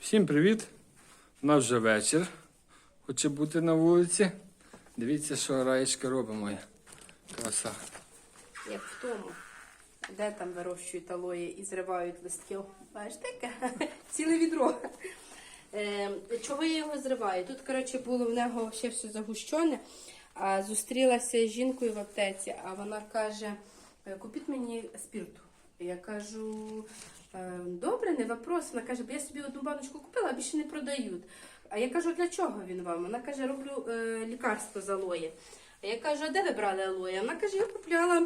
Всім привіт! У нас вже вечір. Хоче бути на вулиці. Дивіться, що раєчка робить моя. Краса. Як в тому, де там вирощують алої і зривають листки. Бачите, яке? ціле відро. Е, чого я його зриваю? Тут, коротше, було в нього ще все загущене, а зустрілася з жінкою в аптеці, а вона каже: «Е, купіть мені спірту. Я кажу, «Е, добре, не вопрос. Вона каже, бо я собі одну баночку купила, а більше не продають. А я кажу, для чого він вам? Вона каже, роблю е, лікарство з алої. А я кажу, а де ви брали алоє? Вона каже, я купляла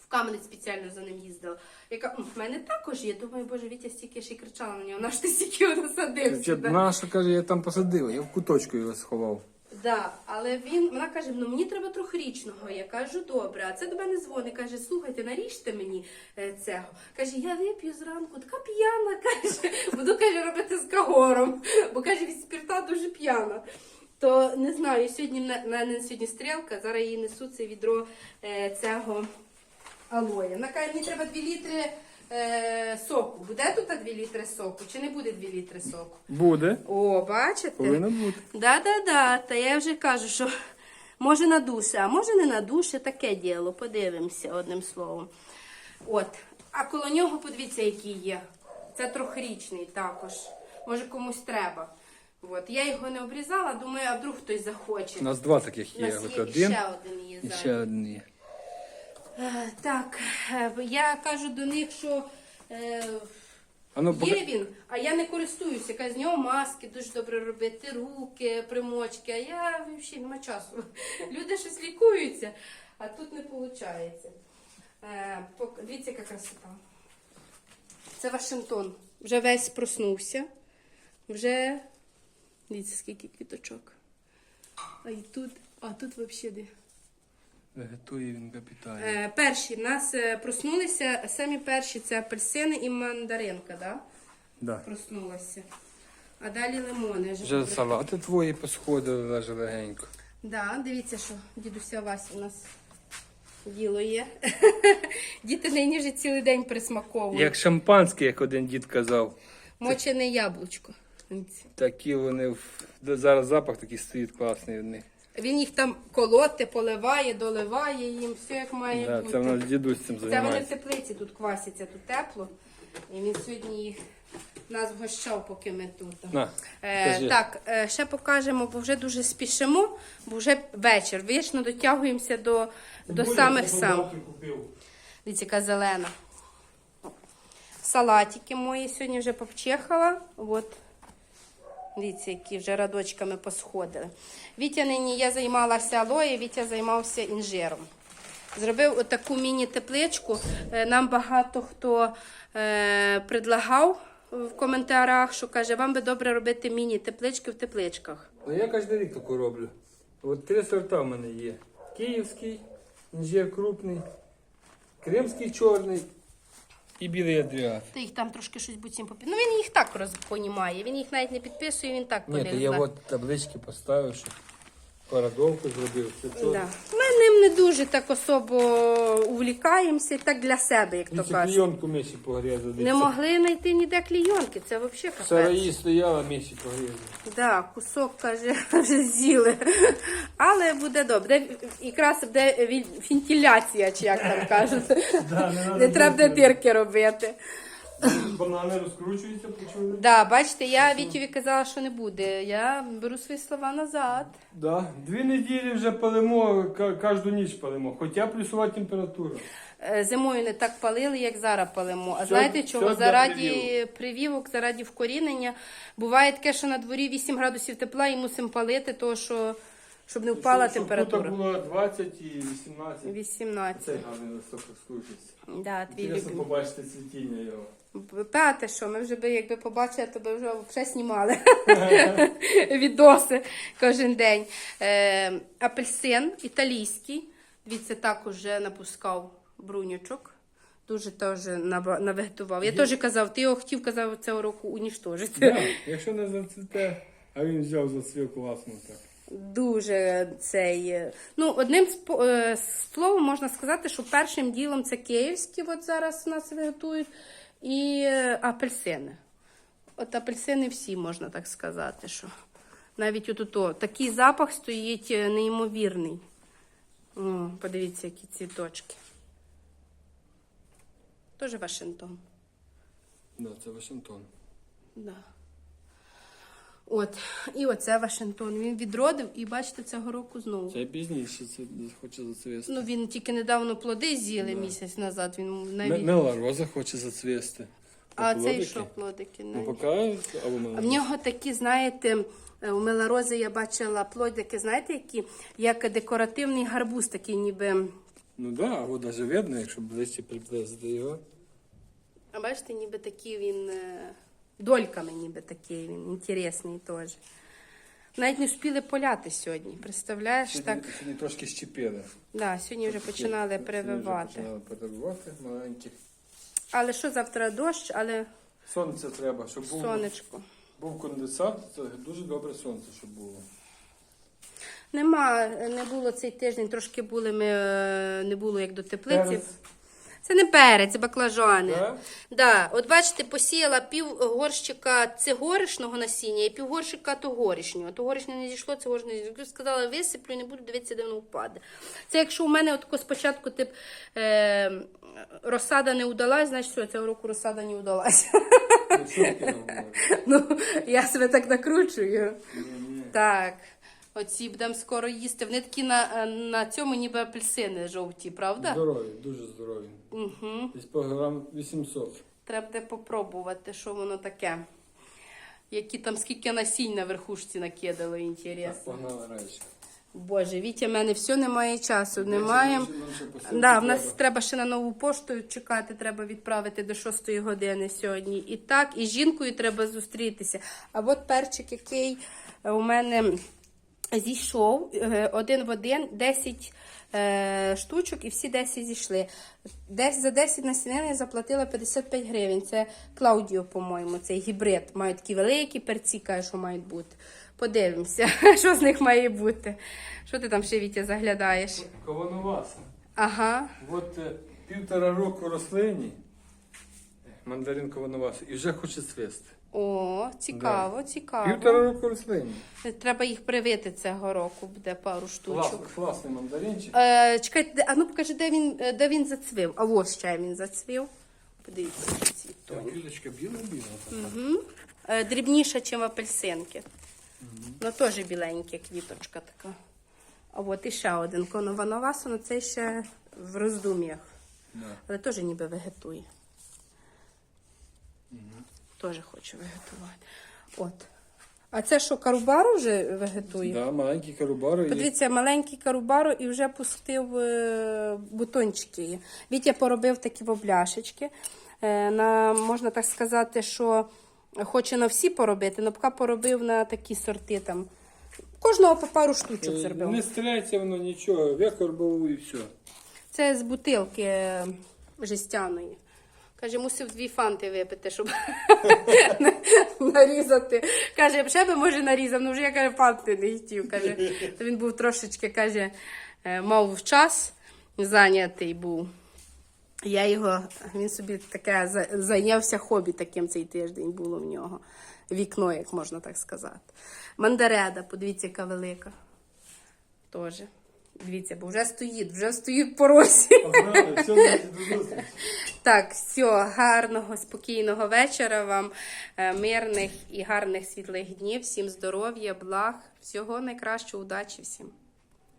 в Кам'янець спеціально за ним їздила. Яка «М, в мене також є. Думаю, боже, Вітя стільки ще й кричала на нього, наш ти стільки насадив. Наша каже, я там посадив, я в куточку його сховав. Да, але він, вона каже, ну мені треба трьохрічного. Я кажу, добре. А це до мене дзвонить, каже, слухайте, наріжте мені е, цього. Каже, я вип'ю зранку, така п'яна, каже, буду каже, робити з кагором, бо каже, від спірта дуже п'яна. То не знаю, сьогодні в мене- сьогодні стрілка, зараз їй несу це відро е, цього алоя. Вона каже, мені треба 2 літри е, соку. Буде тут 2 літри соку чи не буде 2 літри соку? Буде. О, бачите? Повинно бути. Да-да-да, та я вже кажу, що може на душе, а може не на душе, таке діло, подивимося одним словом. От. А коло нього подивіться, який є. Це трьохрічний також. Може комусь треба. От. Я його не обрізала, думаю, а вдруг хтось захоче. У нас два таких У є. нас От є один ще один є і зараз. ще один є. Е, Так, е, я кажу до них, що е, А ну, є він, а я не користуюся. Яка з нього маски дуже добре робити, руки, примочки. А я взагалі нема часу. Люди щось лікуються, а тут не виходить. Е, Дивіться, яка красота. Це Вашингтон. Вже весь проснувся. Вже дивіться, скільки квіточок. А і тут, а тут взагалі де. Вегетує він капітально. Е, перші в нас е, проснулися, самі перші це апельсини і мандаринка, да? Да. Проснулася. А далі лимони. Вже Вже салати твої посходили навіть легенько. Да, дивіться, що дідуся Вася у нас діло є. Діти нині вже цілий день присмаковують. Як шампанське, як один дід казав. Мочене яблучко. Такі вони в- зараз запах такий стоїть класний від них. Він їх там колоти, поливає, доливає їм, все як має Да, бути. це в нас дідусь цим Це вони в займається. теплиці тут квасяться, тут тепло. І він сьогодні їх нас вгощав, поки ми тут. На, Е, кажи. так, е, ще покажемо, бо вже дуже спішимо, бо вже вечір. Вічно дотягуємося до, до самих сам. Дивіться, яка зелена. Салатики мої сьогодні вже попчехала. От. Дивіться, які вже радочками посходили. Вітя нині я займалася алоє, Вітя займався інжиром. Зробив отаку міні-тепличку. Е, Нам багато хто е, предлагав в коментарях, що каже, вам би добре робити міні-теплички в тепличках. Ну я кожен рік таку роблю. От три сорта в мене є. Київський, інжир крупний, кримський чорний і білий адріат. Ти їх там трошки щось буцім попід. Ну він їх так розпонімає. Він їх навіть не підписує, він так Ні, то я полізла. от таблички поставив, щоб парадовку зробив. Чорне. Да. Ми ним не дуже так особо увлікаємося, так для себе, як то кажуть. клійонку Месі погрізали. Не могли знайти ніде клійонки, це взагалі В капець. сараї стояла, Месі погрізали. Да, кусок, каже, вже з'їли. Але буде добре. Де, якраз буде ві- вентиляція, чи як там кажуть. Не треба де дирки робити. Банани розкручуються, почули? Да, бачите, я Вітєві казала, що не буде. Я беру свої слова назад. Да. Дві неділі вже палимо, ка- кожну ніч палимо, хоча плюсова температура. Е, Зимою не так палили, як зараз палимо. А Все- знаєте все чого? для Заради прививок. привівок, заради вкорінення. Буває таке, що на дворі 8 градусів тепла і мусимо палити, то що, щоб не впала Щоб- щоб температура. Тут було 20 і 18. 18. Цей гарний листок розкручується. Да, твій Інтересно любимий. побачити цвітіння його. Ти що, ми вже би, якби побачили, то би вже вже знімали відоси кожен день. Е, апельсин італійський. Дивіться, так уже напускав брунючок. Дуже теж наба- Я теж казав, ти його хотів казав цього року уніштожити. Да, якщо не зацвіте, а він взяв зацвів класно так. Дуже цей. е, Ну, одним е, словом можна сказати, що першим ділом це київські, от зараз у нас виготують, і е, апельсини. От апельсини всі, можна так сказати, що навіть от -то. такий запах стоїть е, неймовірний. О, подивіться, які цвіточки. Тоже Вашингтон. Да, це Вашингтон. Да. От, і оце Вашингтон. Він відродив, і бачите, цього року знову. Це пізніше, це хоче зацвісти. Ну, він тільки недавно плоди з'їли місяць назад. Він навіть... Мела роза хоче зацвісти. А Плодики? що плодики? Ну, поки А в нього такі, знаєте, е, у Меларози я бачила плодики, знаєте, які, як декоративний гарбуз, такий ніби. Ну да, або навіть видно, якщо ближче приблизити його. А бачите, ніби такий він е, дольками, ніби такий він, інтересний теж. Навіть не встигли поляти сьогодні. Представляєш, так? Сьогодні, сьогодні трошки щепили. Да, сьогодні вже починали Сьогодні прививати. Починали перебивати маленьких. Але що завтра дощ, але Сонце треба, щоб був, сонечко. був конденсат, це дуже добре сонце, щоб було. Нема, не було цей тиждень, трошки були ми, е, не було як до теплиці. Перець. Це не перець, це баклажани. Да? Да, от бачите, посіяла пів горщика цигоришного насіння і пів горщика тогорішнього. Тогорішнє не зійшло, цигорішнє не зійшло. Сказала, висиплю і не буду дивитися, де воно впаде. Це якщо у мене от спочатку тип, е, розсада не удалась, значить все, цього року розсада не удалась. Ну. Ну, я себе так накручую. Так. Оці будемо скоро їсти. Вони такі на, на цьому ніби апельсини жовті, правда? Здорові, дуже здорові. Угу. Десь по грам 800. Треба буде попробувати, що воно таке. Які там скільки насінь на верхушці накидали, Так, інтересно. погнали раніше. Боже, Вітя, в мене все немає часу. Немає. Да, в нас треба. треба ще на нову пошту чекати, треба відправити до 6 години сьогодні. І так, і з жінкою треба зустрітися. А от перчик, який е, у мене зійшов е, один в один, 10 е, штучок, і всі 10 зійшли. Десь за 10 насінин я заплатила 55 гривень. Це Клаудіо, по-моєму, цей гібрид. Мають такі великі перці, каже, що мають бути. Подивимося, що з них має бути. Що ти там ще Вітя заглядаєш? Ковановаса. Ага. От е, півтора року рослині, мандарин ковановаса, і вже хоче цвісти. О, цікаво, цікаво. Півтора року рослині. Треба їх привити цього року, буде пару штучок. Класний, класний мандаринчик. Е, чекайте, де- а ну покажи, де він, е, де він зацвів. А ось ще він зацвів. Подивіться, які. Так, квіточка біла-біла. Угу. Е, дрібніша, ніж апельсинки. Ну, теж біленька квіточка така. А от іще один коновановасу, ну цей ще в роздум'ях. Да. Але теж ніби вегетує. Теж хоче вегетувати. От. А це що, карубару вже вегетує? Да, маленькі карубари. і- Подивіться, маленький карубару і вже пустив е, бутончики. Вітя поробив такі бобляшечки. Е, на, можна так сказати, що хоче на всі поробити, але поки поробив на такі сорти там. Кожного по пару штучок Е, зробив. Не стирається воно нічого, викорбовую і все. Це з бутилки жестяної. Каже, мусив дві фанти випити, щоб нарізати. Каже, ще би може нарізав, ну вже я каже, фанти не хотів. Каже, то він був трошечки, каже, е, мав час зайнятий був. Я його, він собі таке зайнявся хобі таким цей тиждень було в нього. Вікно, як можна так сказати. Мандареда, подивіться, яка велика. Тоже. Дивіться, бо вже стоїть, вже стоїть в поросі. Погнали, все, до зустрічі. Так, все, гарного, спокійного вечора вам, е, мирних і гарних світлих днів. Всім здоров'я, благ, всього найкращого, удачі всім.